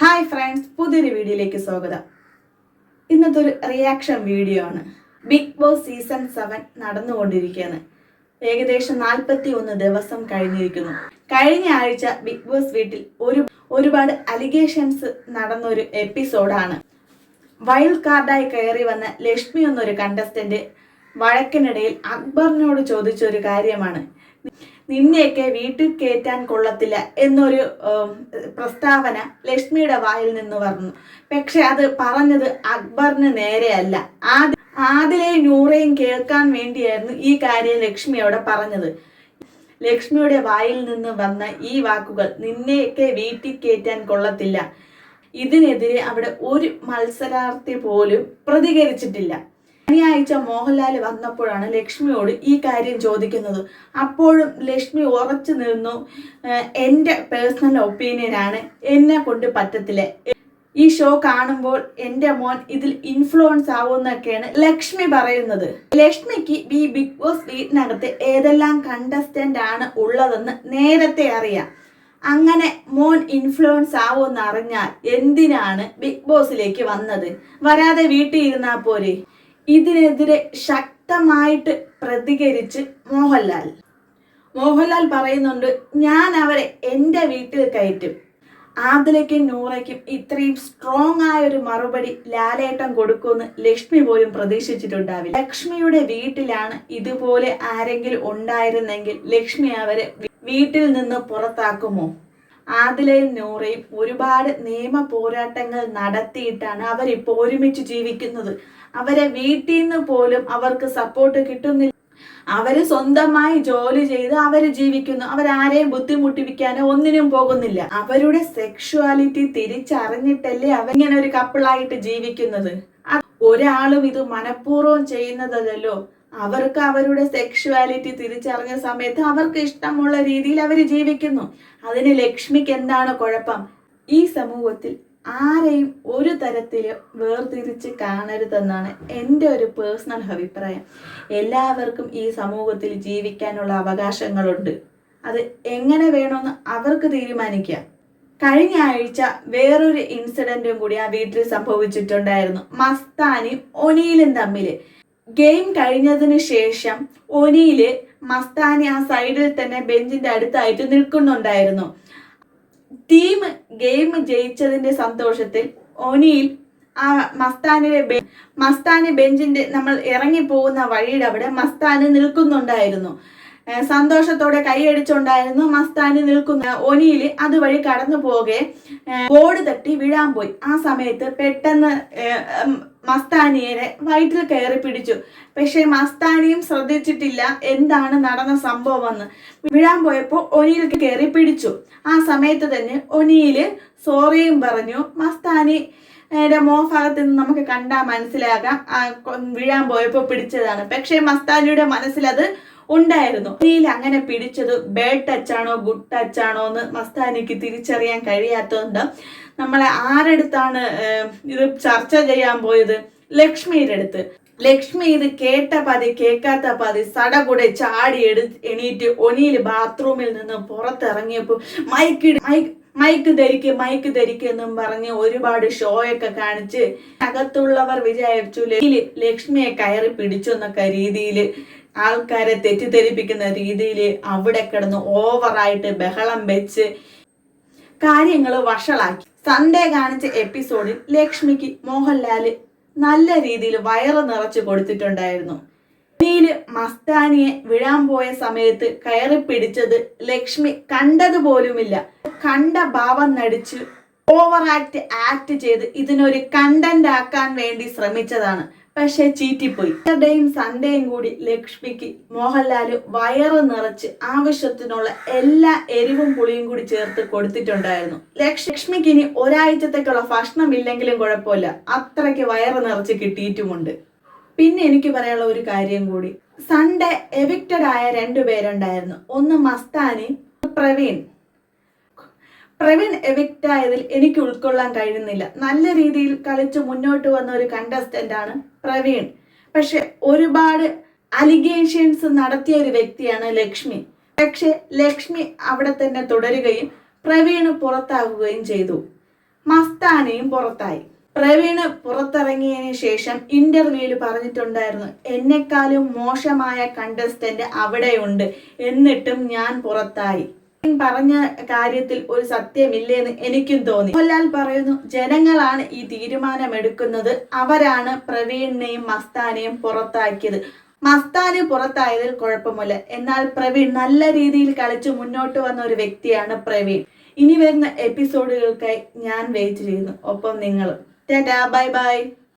Hi friends പുതിയൊരു വീഡിയോയിലേക്ക് സ്വാഗതം. ഇന്നത്തെ ഒരു റിയാക്ഷൻ വീഡിയോ ആണ്. ബിഗ് ബോസ് സീസൺ സെവൻ നടന്നുകൊണ്ടിരിക്കുകയാണ്. ഏകദേശം നാൽപ്പത്തി ഒന്ന് ദിവസം കഴിഞ്ഞിരിക്കുന്നു. കഴിഞ്ഞ ആഴ്ച ബിഗ് ബോസ് വീട്ടിൽ ഒരു ഒരുപാട് അലിഗേഷൻസ് നടന്നൊരു എപ്പിസോഡാണ് വൈൽഡ് കാർഡായി കയറി വന്ന ലക്ഷ്മി എന്നൊരു കണ്ടസ്റ്റന്റ് വഴക്കിനിടയിൽ അക്ബറിനോട് ചോദിച്ച ഒരു കാര്യമാണ്. നിന്നെയൊക്കെ വീട്ടിൽ കയറ്റാൻ കൊള്ളത്തില്ല എന്നൊരു പ്രസ്താവന ലക്ഷ്മിയുടെ വായിൽ നിന്ന് വന്നു. പക്ഷെ അത് പറഞ്ഞത് അക്ബറിന് നേരെയല്ല. ആദ്യ ആദിലെയും നൂറയും കേൾക്കാൻ വേണ്ടിയായിരുന്നു ഈ കാര്യം ലക്ഷ്മി അവിടെ പറഞ്ഞത്. ലക്ഷ്മിയുടെ വായിൽ നിന്ന് വന്ന ഈ വാക്കുകൾ നിന്നെയൊക്കെ വീട്ടിൽ കയറ്റാൻ കൊള്ളത്തില്ല. ഇതിനെതിരെ അവിടെ ഒരു മത്സരാർത്ഥി പോലും പ്രതികരിച്ചിട്ടില്ല. ശനിയാഴ്ച മോഹൻലാൽ വന്നപ്പോഴാണ് ലക്ഷ്മിയോട് ഈ കാര്യം ചോദിക്കുന്നത്. അപ്പോഴും ലക്ഷ്മി ഉറച്ചു നിന്നു. "ഏഹ് എന്റെ പേഴ്സണൽ ഒപ്പീനിയനാണ് എന്നെ കൊണ്ട് പറ്റത്തില്ല. ഈ ഷോ കാണുമ്പോൾ എന്റെ മോൻ ഇതിൽ ഇൻഫ്ലുവൻസ് ആവുമെന്നൊക്കെയാണ് ലക്ഷ്മി പറയുന്നത്. ലക്ഷ്മിക്ക് ഈ ബിഗ് ബോസ് വീട്ടിനകത്ത് ഏതെല്ലാം കണ്ടസ്റ്റന്റ് ആണ് ഉള്ളതെന്ന് നേരത്തെ അറിയാം. അങ്ങനെ മോൻ ഇൻഫ്ലുവൻസ് ആവുമെന്ന് അറിഞ്ഞാൽ എന്തിനാണ് ബിഗ് ബോസിലേക്ക് വന്നത്? വരാതെ വീട്ടിൽ ഇരുന്നാൽ പോരെ? ഇതിനെതിരെ ശക്തമായിട്ട് പ്രതികരിച്ച് മോഹൻലാൽ. മോഹൻലാൽ പറയുന്നുണ്ട് ഞാൻ അവരെ എന്റെ വീട്ടിൽ കയറ്റും. ആദിലയ്ക്കും നൂറയ്ക്കും ഇത്രയും സ്ട്രോങ് ആയ ഒരു മറുപടി ലാലേട്ടം കൊടുക്കുമെന്ന് ലക്ഷ്മി പോലും പ്രതീക്ഷിച്ചിട്ടുണ്ടാവില്ല. ലക്ഷ്മിയുടെ വീട്ടിലാണ് ഇതുപോലെ ആരെങ്കിലും ഉണ്ടായിരുന്നെങ്കിൽ ലക്ഷ്മി അവരെ വീട്ടിൽ നിന്ന് പുറത്താക്കുമോ? ആദിലയും നൂറയും ഒരുപാട് നിയമ പോരാട്ടങ്ങൾ നടത്തിയിട്ടാണ് അവരിപ്പോൾ ഒരുമിച്ച് ജീവിക്കുന്നത്. അവരെ വീട്ടിൽ നിന്ന് പോലും അവർക്ക് സപ്പോർട്ട് കിട്ടുന്നില്ല. അവർ സ്വന്തമായി ജോലി ചെയ്ത് അവർ ജീവിക്കുന്നു. അവരാരെയും ബുദ്ധിമുട്ടിപ്പിക്കാനോ ഒന്നിനും പോകുന്നില്ല. അവരുടെ സെക്ഷുവാലിറ്റി തിരിച്ചറിഞ്ഞിട്ടല്ലേ അവർ ഇങ്ങനെ ഒരു കപ്പിളായിട്ട് ജീവിക്കുന്നത്. ഒരാളും ഇത് മനഃപൂർവം ചെയ്യുന്നതല്ലോ അവർക്ക് അവരുടെ സെക്ഷുവാലിറ്റി തിരിച്ചറിഞ്ഞ സമയത്ത് അവർക്ക് ഇഷ്ടമുള്ള രീതിയിൽ അവർ ജീവിക്കുന്നു. അതിന് ലക്ഷ്മിക്ക് എന്താണ് കുഴപ്പം? ഈ സമൂഹത്തിൽ ആരെയും ഒരു തരത്തിൽ വേർതിരിച്ച് കാണരുതെന്നാണ് എന്റെ ഒരു പേഴ്സണൽ അഭിപ്രായം. എല്ലാവർക്കും ഈ സമൂഹത്തിൽ ജീവിക്കാനുള്ള അവകാശങ്ങളുണ്ട്. അത് എങ്ങനെ വേണമെന്ന് അവർക്ക് തീരുമാനിക്കാം. കഴിഞ്ഞ ആഴ്ച വേറൊരു ഇൻസിഡന്റും കൂടി ആ വീട്ടിൽ സംഭവിച്ചിട്ടുണ്ടായിരുന്നു. മസ്താനും ഒനിയിലും തമ്മിൽ ഗെയിം കഴിഞ്ഞതിന് ശേഷം ഒനിയിൽ മസ്താനി ആ സൈഡിൽ തന്നെ ബെഞ്ചിന്റെ അടുത്തായിട്ട് നിൽക്കുന്നുണ്ടായിരുന്നു. ടീം ഗെയിം ജയിച്ചതിന്റെ സന്തോഷത്തിൽ ഒനിയിൽ ആ മസ്താനിലെ മസ്താനി ബെഞ്ചിന്റെ നമ്മൾ ഇറങ്ങി പോകുന്ന വഴിയുടെ അവിടെ മസ്താനി നിൽക്കുന്നുണ്ടായിരുന്നു. സന്തോഷത്തോടെ കൈയടിച്ചുണ്ടായിരുന്നു മസ്താനി നിൽക്കുന്ന ഒനിയിൽ അതുവഴി കടന്നു പോകെ. ബോർഡ് തട്ടി വീഴാൻ പോയി. ആ സമയത്ത് പെട്ടെന്ന് മസ്താനിയെ വയറ്റിൽ കയറി പിടിച്ചു. പക്ഷെ മസ്താനിയും ശ്രദ്ധിച്ചിട്ടില്ല എന്താണ് നടന്ന സംഭവമെന്ന്. വീഴാൻ പോയപ്പോൾ ഒനിയിൽ കയറി പിടിച്ചു. ആ സമയത്ത് തന്നെ ഒനിയിൽ സോറിയും പറഞ്ഞു മസ്താനി യുടെ നിന്ന് നമുക്ക് കണ്ടാൽ മനസ്സിലാകാം. വീഴാൻ പോയപ്പോൾ പിടിച്ചതാണ്. പക്ഷേ മസ്താനിയുടെ മനസ്സിൽ അത് ഉണ്ടായിരുന്നു. ഒനിയിൽ അങ്ങനെ പിടിച്ചത് ബേഡ് ടച്ച് ആണോ ഗുഡ് ടച്ച് ആണോ എന്ന് മസ്താനിക്ക് തിരിച്ചറിയാൻ കഴിയാത്തതുകൊണ്ട് നമ്മളെ ആരെടുത്താണ് ഇത് ചർച്ച ചെയ്യാൻ പോയത്? ലക്ഷ്മിയുടെ അടുത്ത്. ലക്ഷ്മി ഇത് കേട്ട പതി കേൾക്കാത്ത പതി സടകുടെ ചാടി എടു എണീറ്റ് ഒനിയിൽ ബാത്റൂമിൽ നിന്ന് പുറത്തിറങ്ങിയപ്പോൾ മൈക്ക് മൈക്ക് ധരിക്ക് മൈക്ക് ധരിക്ക് എന്നും പറഞ്ഞ് ഒരുപാട് ഷോയൊക്കെ കാണിച്ച് അകത്തുള്ളവർ വിചാരിച്ചു ലക്ഷ്മി- ലക്ഷ്മിയെ കയറി പിടിച്ചു എന്നൊക്കെ രീതിയിൽ ആൾക്കാരെ തെറ്റിദ്ധരിപ്പിക്കുന്ന രീതിയിൽ അവിടെ കിടന്ന് ഓവറായിട്ട് ബഹളം വെച്ച് കാര്യങ്ങൾ വഷളാക്കി. സൺഡേ കാണിച്ച എപ്പിസോഡിൽ ലക്ഷ്മിക്ക് മോഹൻലാൽ നല്ല രീതിയിൽ വയറ് നിറച്ചു കൊടുത്തിട്ടുണ്ടായിരുന്നു. ഇനിയിൽ മസ്താനിയെ വിഴാൻ പോയ സമയത്ത് കയറി പിടിച്ചത് ലക്ഷ്മി കണ്ടതുപോലുമില്ല. കണ്ട ഭാവം നടിച്ച് ഓവർ ആക്ട് ആക്ട് ചെയ്ത് ഇതിനൊരു കണ്ടന്റ് ആക്കാൻ വേണ്ടി ശ്രമിച്ചതാണ്. പക്ഷെ ചീറ്റിപ്പോയി. സാറ്റർഡേയും സൺഡേയും കൂടി ലക്ഷ്മിക്ക് മോഹൻലാൽ വയറ് നിറച്ച് ആവശ്യത്തിനുള്ള എല്ലാ എരിവും പുളിയും കൂടി ചേർത്ത് കൊടുത്തിട്ടുണ്ടായിരുന്നു. ലക്ഷ്- ലക്ഷ്മിക്ക് ഇനി ഒരാഴ്ചത്തേക്കുള്ള ഭക്ഷണം ഇല്ലെങ്കിലും കുഴപ്പമില്ല. അത്രയ്ക്ക് വയറ് നിറച്ച് കിട്ടിയിട്ടുമുണ്ട്. പിന്നെ എനിക്ക് പറയാനുള്ള ഒരു കാര്യം കൂടി. സൺഡേ എവിക്റ്റഡ് ആയ രണ്ടുപേരുണ്ടായിരുന്നു ഒന്ന് മസ്താനി പ്രവീൺ. പ്രവീൺ എവിക്റ്റ് ആയതിൽ എനിക്ക് ഉൾക്കൊള്ളാൻ കഴിയുന്നില്ല. നല്ല രീതിയിൽ കളിച്ച് മുന്നോട്ട് വന്ന ഒരു കണ്ടസ്റ്റന്റ് ആണ് പ്രവീൺ. പക്ഷെ ഒരുപാട് അലിഗേഷൻസ് നടത്തിയ ഒരു വ്യക്തിയാണ് ലക്ഷ്മി. പക്ഷെ ലക്ഷ്മി അവിടെ തന്നെ തുടരുകയും പ്രവീണ് പുറത്താകുകയും ചെയ്തു. മസ്താനയും പുറത്തായി. പ്രവീണ് പുറത്തിറങ്ങിയതിന് ശേഷം ഇന്റർവ്യൂവിൽ പറഞ്ഞിട്ടുണ്ടായിരുന്നു എന്നെക്കാളും മോശമായ കണ്ടസ്റ്റന്റ് അവിടെയുണ്ട് എന്നിട്ടും ഞാൻ പുറത്തായി. പറഞ്ഞ കാര്യത്തിൽ ഒരു സത്യമില്ലേന്ന് എനിക്കും തോന്നി. മോഹൻലാൽ പറയുന്നു ജനങ്ങളാണ് ഈ തീരുമാനമെടുക്കുന്നത്. അവരാണ് പ്രവീണിനെയും മസ്താനെയും പുറത്താക്കിയത്. മസ്താന് പുറത്തായതിൽ കുഴപ്പമില്ല എന്നാൽ പ്രവീൺ നല്ല രീതിയിൽ കളിച്ച് മുന്നോട്ട് വന്ന ഒരു വ്യക്തിയാണ് പ്രവീൺ. ഇനി വരുന്ന എപ്പിസോഡുകൾക്കായി ഞാൻ വെയിറ്റ് ചെയ്യുന്നു. ഒപ്പം നിങ്ങളും. Tata bye bye.